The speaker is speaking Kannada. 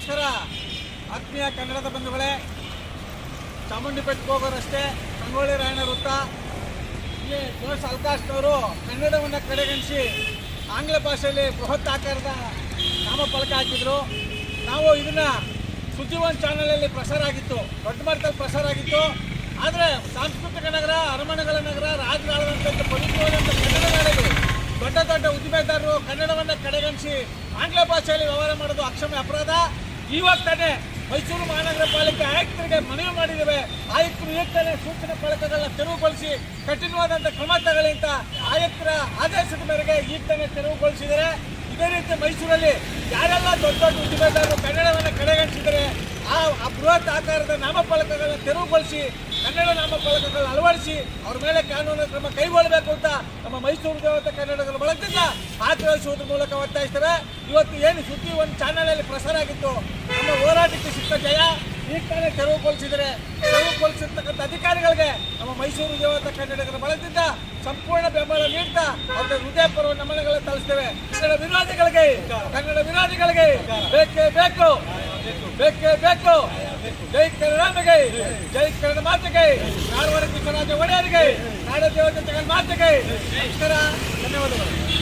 ನಮಸ್ಕಾರ ಆತ್ಮೀಯ ಕನ್ನಡದ ಬಂಧುಗಳೇ, ಚಾಮುಂಡಿಪೇಟೆಗೆ ಹೋಗೋರಷ್ಟೇ ಸಂಗೊಳ್ಳಿ ರಾಯಣ್ಣ ವೃತ್ತ, ಇಲ್ಲಿ ಜೋಶ್ ಅಲ್ಕಾಶ್ನವರು ಕನ್ನಡವನ್ನು ಕಡೆಗಣಿಸಿ ಆಂಗ್ಲ ಭಾಷೆಯಲ್ಲಿ ಬೃಹತ್ ಆಕಾರದ ನಾಮಫಲಕ ಹಾಕಿದ್ರು. ನಾವು ಇದನ್ನು ಸುದ್ದಿವನ್ ಚಾನಲಲ್ಲಿ ಪ್ರಸಾರ ಆಗಿತ್ತು ದೊಡ್ಡ ಮಟ್ಟದಲ್ಲಿ ಪ್ರಸಾರ ಆಗಿತ್ತು ಆದರೆ ಸಾಂಸ್ಕೃತಿಕ ನಗರ, ಅರಮನೆಗಳ ನಗರ ರಾಜಕಾರಣದಂಥ ಪವಿತ್ರವಾದಂಥ ಕನ್ನಡ ನಾಡಿಗೆ ದೊಡ್ಡ ದೊಡ್ಡ ಉದ್ದಿಮೆದಾರರು ಕನ್ನಡವನ್ನು ಕಡೆಗಣಿಸಿ ಆಂಗ್ಲ ಭಾಷೆಯಲ್ಲಿ ವ್ಯವಹಾರ ಮಾಡೋದು ಅಕ್ಷಮ್ಯ ಅಪರಾಧ. ಇವಾಗ ತಾನೇ ಮೈಸೂರು ಮಹಾನಗರ ಪಾಲಿಕೆ ಆಯುಕ್ತರಿಗೆ ಮನವಿ ಮಾಡಿದ್ದೇವೆ. ಆಯುಕ್ತರು ಈಗ ತಾನೇ ಸೂಚನೆ ಫಲಕಗಳನ್ನ ತೆರವುಗೊಳಿಸಿ ಕಠಿಣವಾದಂಥ ಕ್ರಮ ತಗೊಳ್ಳಿ ಅಂತ ಆಯುಕ್ತರ ಆದೇಶದ ಮೇರೆಗೆ ಈಗ ತಾನೇ ತೆರವುಗೊಳಿಸಿದ್ದಾರೆ. ಇದೇ ರೀತಿ ಮೈಸೂರಲ್ಲಿ ಯಾರೆಲ್ಲ ದೊಡ್ಡ ದೊಡ್ಡ ಉದ್ದಿಮೆದಾರರು ಕನ್ನಡವನ್ನು ಕಡೆಗಣಿಸಿದರೆ ಆ ಬೃಹತ್ ಆಕಾರದ ನಾಮಫಲಕಗಳನ್ನ ತೆರವುಗೊಳಿಸಿ ಕನ್ನಡ ನಾಮಫಲಕಗಳನ್ನು ಅಳವಡಿಸಿ ಅವ್ರ ಮೇಲೆ ಕಾನೂನು ಕ್ರಮ ಕೈಗೊಳ್ಳಬೇಕು ಅಂತ ನಮ್ಮ ಮೈಸೂರು ಕನ್ನಡಗಳ ಬಳಗದಿಂದ ಆಗ್ರಹಿಸುವುದರ ಮೂಲಕ ಒತ್ತಾಯಿಸ್ತಾರೆ. ಇವತ್ತು ಏನು ಸುದ್ದಿ ಒಂದು ಚಾನಲಲ್ಲಿ ಪ್ರಸಾರ ಆಗಿತ್ತು? ನಮ್ಮ ಹೋರಾಟಕ್ಕೆ ಸಿಕ್ಕ ಜಯ. ಈ ತಾನೇ ತೆರವುಗೊಳಿಸಿದರೆ ತೆರವುಗೊಳಿಸಿರ್ತಕ್ಕಂಥ ಅಧಿಕಾರಿಗಳಿಗೆ ನಮ್ಮ ಮೈಸೂರು ದೇವತಾ ಕನ್ನಡಿಗರ ಬಳಗದಿಂದ ಸಂಪೂರ್ಣ ಬೆಂಬಲ ನೀಡ್ತಾ ಅವರ ಹೃದಯಪೂರ್ವ ನಮನಗಳನ್ನು ತಳಿಸ್ತೇವೆ ಕನ್ನಡ ವಿರೋಧಿಗಳಿಗೆ ಕನ್ನಡ ವಿರೋಧಿಗಳಿಗೆ ಬೇಕೇ ಬೇಕು. ಬೇಕೇ ಬೇಕು. ಜೈ ಕನ್ನಡಾಂಬೆಗೆ ಜೈ ಕನ್ನಡ ಮಾತೆಗೆ ಕಾರವಾರ ಕೃಷ್ಣರಾಜ ಒಡೆಯರಿಗೆ ನಾಡ ದೇವತೆ ಜಗನ್ ಮಾತೆಗೆ. ಧನ್ಯವಾದಗಳು.